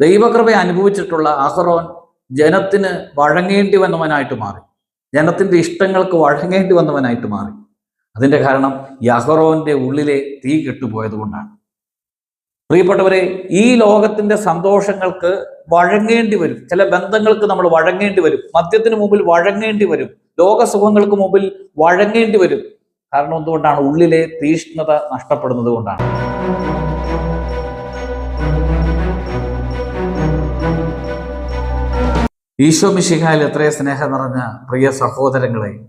ദൈവകൃപ അനുഭവിച്ചിട്ടുള്ള അഹറോൻ ജനത്തിന് വഴങ്ങേണ്ടി വന്നവനായിട്ട് മാറി. ജനത്തിന്റെ ഇഷ്ടങ്ങൾക്ക് വഴങ്ങേണ്ടി വന്നവനായിട്ട് മാറി. അതിന്റെ കാരണം ഈ അഹറോന്റെ ഉള്ളിലെ തീ കെട്ടുപോയത് കൊണ്ടാണ് പ്രിയപ്പെട്ടവരെ ഈ ലോകത്തിന്റെ സന്തോഷങ്ങൾക്ക് വഴങ്ങേണ്ടി വരും. ചില ബന്ധങ്ങൾക്ക് നമ്മൾ വഴങ്ങേണ്ടി വരും. മദ്യത്തിന് മുമ്പിൽ വഴങ്ങേണ്ടി വരും. ലോകസുഖങ്ങൾക്ക് മുമ്പിൽ വഴങ്ങേണ്ടി വരും. കാരണം എന്തുകൊണ്ടാണ്? ഉള്ളിലെ തീഷ്ണത നഷ്ടപ്പെടുന്നത് കൊണ്ടാണ്. ഈശോ മിശിഹായിൽ എത്രയോ സ്നേഹം നിറഞ്ഞ പ്രിയ സഹോദരങ്ങളെ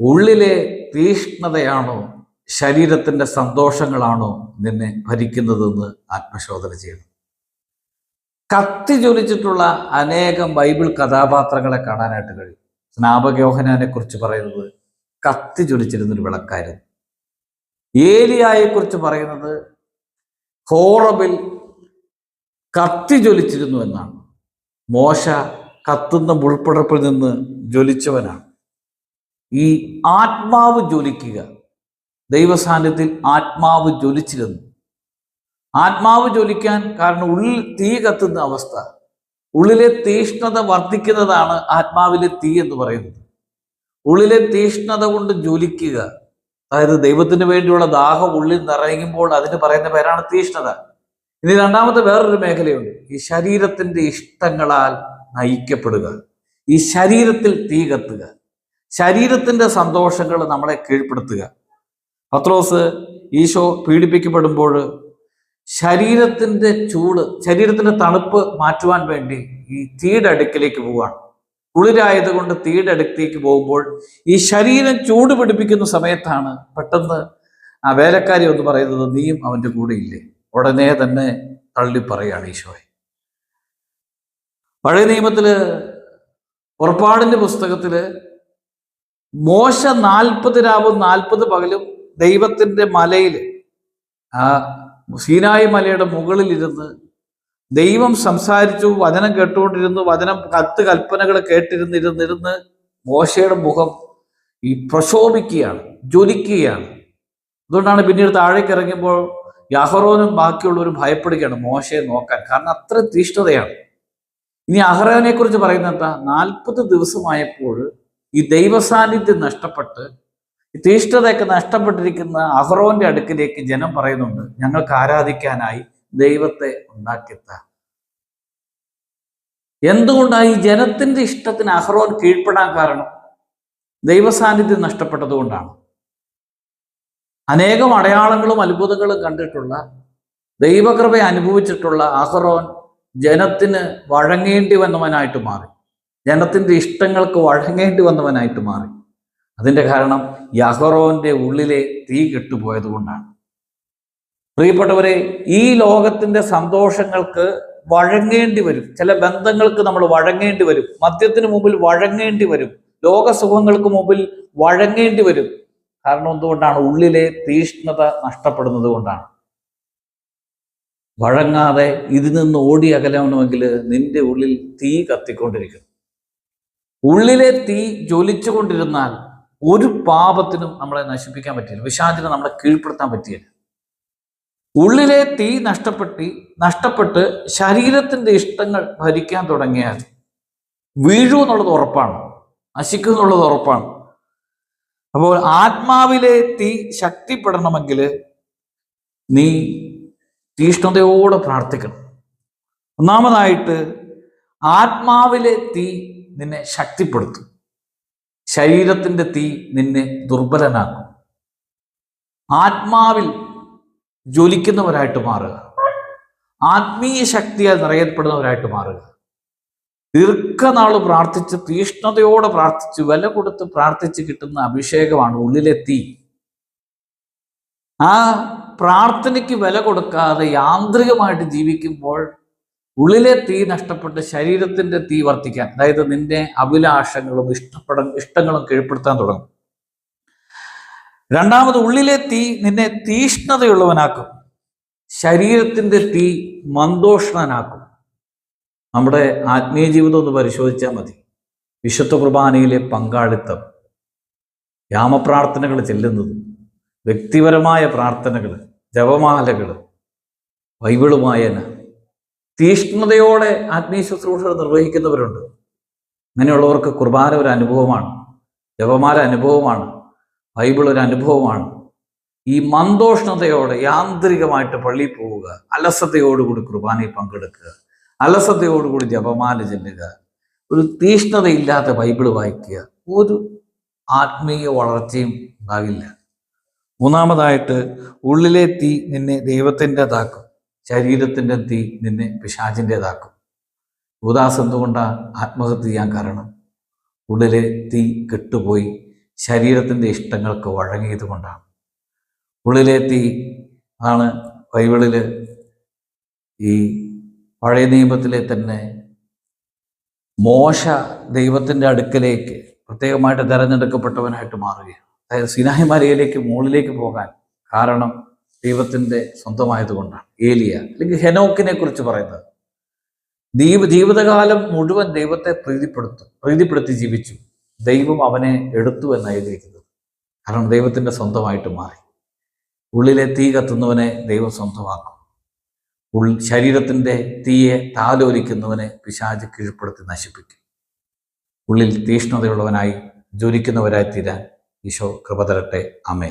ഉള്ളിലെ തീഷ്ണതയാണോ ശരീരത്തിന്റെ സന്തോഷങ്ങളാണോ നിന്നെ ഭരിക്കുന്നതെന്ന് ആത്മശോധന ചെയ്യണം. കത്തി ജ്വലിച്ചിട്ടുള്ള അനേകം ബൈബിൾ കഥാപാത്രങ്ങളെ കാണാനായിട്ട് കഴിയും. സ്നാപകയോഹനാനെ കുറിച്ച് പറയുന്നത് കത്തി ജ്വലിച്ചിരുന്നൊരു വിളക്കായിരുന്നു. ഏലിയായെ കുറിച്ച് പറയുന്നത് ഹോറബിൽ കത്തി ജ്വലിച്ചിരുന്നു എന്നാണ്. മോശ കത്തുന്ന മുൾപ്പടപ്പിൽ നിന്ന് ജ്വലിച്ചവനാണ്. ഈ ആത്മാവ് ജ്വലിക്കുക. ദൈവസാന്നിധ്യത്തിൽ ആത്മാവ് ജ്വലിച്ചിരുന്നു. ആത്മാവ് ജ്വലിക്കാൻ കാരണം ഉള്ളിൽ തീ കത്തുന്ന അവസ്ഥ. ഉള്ളിലെ തീഷ്ണത വർദ്ധിക്കുന്നതാണ് ആത്മാവിലെ തീ എന്ന് പറയുന്നത്. ഉള്ളിലെ തീഷ്ണത കൊണ്ട് ജ്വലിക്കുക. അതായത് ദൈവത്തിന് വേണ്ടിയുള്ള ദാഹം ഉള്ളിൽ നിറയുമ്പോൾ അതിന് പറയുന്ന പേരാണ് തീഷ്ണത. ഇനി രണ്ടാമത്തെ വേറൊരു മേഖലയുണ്ട്. ഈ ശരീരത്തിന്റെ ഇഷ്ടങ്ങളാൽ നയിക്കപ്പെടുക. ഈ ശരീരത്തിൽ തീ കത്തുക. ശരീരത്തിന്റെ സന്തോഷങ്ങൾ നമ്മളെ കീഴ്പ്പെടുത്തുക. പത്രോസ് ഈശോ പീഡിപ്പിക്കപ്പെടുമ്പോൾ ശരീരത്തിന്റെ ചൂട് ശരീരത്തിന്റെ തണുപ്പ് മാറ്റുവാൻ വേണ്ടി ഈ തീയുടെ അടുക്കിലേക്ക് പോവുകയാണ്. കുളിരായത് കൊണ്ട് തീയുടെ അടുത്തേക്ക് പോകുമ്പോൾ ഈ ശരീരം ചൂട് പിടിപ്പിക്കുന്ന സമയത്താണ് പെട്ടെന്ന് ആ വേലക്കാരി ഒന്ന് പറയുന്നത് നീയും അവന്റെ കൂടെ ഇല്ലേ? ഉടനെ തന്നെ തള്ളി പറയുകയാണ് ഈശോയെ. പഴയ നിയമത്തിൽ പുറപ്പാടിന്റെ പുസ്തകത്തിൽ മോശ നാൽപ്പത് രാവും നാൽപ്പത് പകലും ദൈവത്തിന്റെ മലയിൽ ആ സീനായി മലയുടെ മുകളിൽ ഇരുന്ന് ദൈവം സംസാരിച്ചു വചനം കേട്ടുകൊണ്ടിരുന്നു വചനം കത്ത് കൽപ്പനകൾ കേട്ടിരുന്നിരുന്നിരുന്ന് മോശയുടെ മുഖം ഈ പ്രശോഭിക്കുകയാണ് ജ്വലിക്കുകയാണ്. അതുകൊണ്ടാണ് പിന്നീട് താഴേക്ക് ഇറങ്ങുമ്പോൾ യഹറോനും ബാക്കിയുള്ളവരും ഭയപ്പെടുകയാണ് മോശയെ നോക്കാൻ. കാരണം അത്ര തീഷ്ണതയാണ്. ഇനി അഹ്റോനെ കുറിച്ച് പറയുന്നത് എന്താ നാൽപ്പത് ദിവസമായപ്പോൾ ഈ ദൈവസാന്നിധ്യം നഷ്ടപ്പെട്ട് ഈ തീഷ്ണതയൊക്കെ നഷ്ടപ്പെട്ടിരിക്കുന്ന അഹ്റോന്റെ അടുക്കിലേക്ക് ജനം പറയുന്നുണ്ട് ഞങ്ങൾക്ക് ആരാധിക്കാനായി ദൈവത്തെ ഉണ്ടാക്കിത്ത എന്തുകൊണ്ടാണ് ഈ ജനത്തിന്റെ ഇഷ്ടത്തിന് അഹ്റോൻ കീഴ്പ്പെടാൻ കാരണം? ദൈവസാന്നിധ്യം നഷ്ടപ്പെട്ടത് കൊണ്ടാണ്. അനേകം അടയാളങ്ങളും അത്ഭുതങ്ങളും കണ്ടിട്ടുള്ള ദൈവകൃപയെ അനുഭവിച്ചിട്ടുള്ള അഹ്റോൻ ജനത്തിന് വഴങ്ങേണ്ടി വന്നവനായിട്ട് മാറി. ജനത്തിന്റെ ഇഷ്ടങ്ങൾക്ക് വഴങ്ങേണ്ടി വന്നവനായിട്ട് മാറി. അതിന്റെ കാരണം യഹറോന്റെ ഉള്ളിലെ തീ കെട്ടുപോയത് കൊണ്ടാണ്. പ്രിയപ്പെട്ടവരെ ഈ ലോകത്തിന്റെ സന്തോഷങ്ങൾക്ക് വഴങ്ങേണ്ടി വരും. ചില ബന്ധങ്ങൾക്ക് നമ്മൾ വഴങ്ങേണ്ടി വരും. മദ്യത്തിന് മുമ്പിൽ വഴങ്ങേണ്ടി വരും. ലോകസുഖങ്ങൾക്ക് മുമ്പിൽ വഴങ്ങേണ്ടി വരും. കാരണം എന്തുകൊണ്ടാണ്? ഉള്ളിലെ തീഷ്ണത നഷ്ടപ്പെടുന്നത് കൊണ്ടാണ്. വഴങ്ങാതെ ഇതിൽ നിന്ന് ഓടി അകലണമെങ്കിൽ നിന്റെ ഉള്ളിൽ തീ കത്തിക്കൊണ്ടിരിക്കും. ഉള്ളിലെ തീ ജ്വലിച്ചുകൊണ്ടിരുന്നാൽ ഒരു പാപത്തിനും നമ്മളെ നശിപ്പിക്കാൻ പറ്റില്ല. വിഷാദിനെ നമ്മളെ കീഴ്പ്പെടുത്താൻ പറ്റിയില്ല ഉള്ളിലെ തീ നഷ്ടപ്പെട്ടി നഷ്ടപ്പെട്ട് ശരീരത്തിന്റെ ഇഷ്ടങ്ങൾ ഭരിക്കാൻ തുടങ്ങിയാൽ വീഴൂ എന്നുള്ളത് ഉറപ്പാണ്. നശിക്കും എന്നുള്ളത് ഉറപ്പാണ്. അപ്പോൾ ആത്മാവിലെ തീ ശക്തിപ്പെടണമെങ്കിൽ നീ തീഷ്ണതയോടെ പ്രാർത്ഥിക്കണം. ഒന്നാമതായിട്ട് ആത്മാവിലെ തീ നിന്നെ ശക്തിപ്പെടുത്തും. ശരീരത്തിന്റെ തീ നിന്നെ ദുർബലനാക്കും. ആത്മാവിൽ ജ്വലിക്കുന്നവരായിട്ട് മാറുക. ആത്മീയ ശക്തിയാൽ നിറയപ്പെടുന്നവരായിട്ട് മാറുക. ദീർഘനാൾ പ്രാർത്ഥിച്ച് തീഷ്ണതയോടെ പ്രാർത്ഥിച്ച് വില കൊടുത്ത് പ്രാർത്ഥിച്ച് കിട്ടുന്ന അഭിഷേകമാണ് ഉള്ളിലെ തീ. ആ പ്രാർത്ഥനയ്ക്ക് വില കൊടുക്കാതെ യാന്ത്രികമായിട്ട് ജീവിക്കുമ്പോൾ ഉള്ളിലെ തീ നഷ്ടപ്പെട്ട് ശരീരത്തിന്റെ തീ വർത്തിക്കാൻ അതായത് നിന്റെ അഭിലാഷങ്ങളും ഇഷ്ടപ്പെട ഇഷ്ടങ്ങളും കീഴ്പ്പെടുത്താൻ തുടങ്ങും. രണ്ടാമത് ഉള്ളിലെ തീ നിന്നെ തീഷ്ണതയുള്ളവനാക്കും. ശരീരത്തിന്റെ തീ മന്ദോഷണനാക്കും. നമ്മുടെ ആത്മീയ ജീവിതം ഒന്ന് പരിശോധിച്ചാൽ മതി. വിശുദ്ധ കുർബാനയിലെ പങ്കാളിത്തം യാമപ്രാർത്ഥനകൾ ചെല്ലുന്നത് വ്യക്തിപരമായ പ്രാർത്ഥനകൾ ജപമാലകൾ ബൈബിൾ വായന തീഷ്ണതയോടെ ആത്മീയ ശുശ്രൂഷ നിർവഹിക്കുന്നവരുണ്ട്. അങ്ങനെയുള്ളവർക്ക് കുർബാന ഒരു അനുഭവമാണ് ജപമാല അനുഭവമാണ് ബൈബിൾ ഒരു അനുഭവമാണ്. ഈ മന്ദോഷ്ണതയോടെ യാന്ത്രികമായിട്ട് പള്ളിയിൽ പോവുക അലസതയോടുകൂടി കുർബാനയിൽ പങ്കെടുക്കുക അലസതയോടുകൂടി ജപമാല ചെല്ലുക ഒരു തീഷ്ണതയില്ലാത്ത ബൈബിൾ വായിക്കുക ഒരു ആത്മീയ വളർച്ചയും ഉണ്ടാകില്ല. മൂന്നാമതായിട്ട് ഉള്ളിലെ തീ നിന്നെ ദൈവത്തിന്റെതാക്കും ശരീരത്തിന്റെ തീ നിന്നെ പിശാചിന്റെതാക്കും. ഉദാസ് എന്തുകൊണ്ടാണ് ആത്മഹത്യ ചെയ്യാൻ കാരണം? ഉള്ളിലെ തീ കെട്ടുപോയി ശരീരത്തിന്റെ ഇഷ്ടങ്ങൾക്ക് വഴങ്ങിയത് കൊണ്ടാണ്. ഉള്ളിലെ തീ ആണ് ബൈബിളിൽ ഈ പഴയ നിയമത്തിലെ തന്നെ മോശ ദൈവത്തിന്റെ അടുക്കലേക്ക് പ്രത്യേകമായിട്ട് തിരഞ്ഞെടുക്കപ്പെട്ടവനായിട്ട് മാറുകയാണ്. അതായത് സിനാഹി മലയിലേക്ക് മുകളിലേക്ക് പോകാൻ കാരണം ദൈവത്തിന്റെ സ്വന്തമായതുകൊണ്ടാണ് ഏലിയ അല്ലെങ്കിൽ ഹെനോക്കിനെ കുറിച്ച് പറയുന്നത്. ദൈവ ജീവിതകാലം മുഴുവൻ ദൈവത്തെ പ്രീതിപ്പെടുത്തും പ്രീതിപ്പെടുത്തി ജീവിച്ചു. ദൈവം അവനെ എടുത്തു എന്ന് എഴുതിയിരിക്കുന്നത്. കാരണം ദൈവത്തിന്റെ സ്വന്തമായിട്ട് മാറി. ഉള്ളിലെ തീ കത്തുന്നവനെ ദൈവം സ്വന്തമാക്കും. ഉൾ ശരീരത്തിന്റെ തീയെ താലോലിക്കുന്നവനെ പിശാജ് കീഴ്പ്പെടുത്തി നശിപ്പിക്കും. ഉള്ളിൽ തീഷ്ണതയുള്ളവനായി ജ്വലിക്കുന്നവരായി തീരാൻ ഈശോ കൃപ തരട്ടെ. അമേ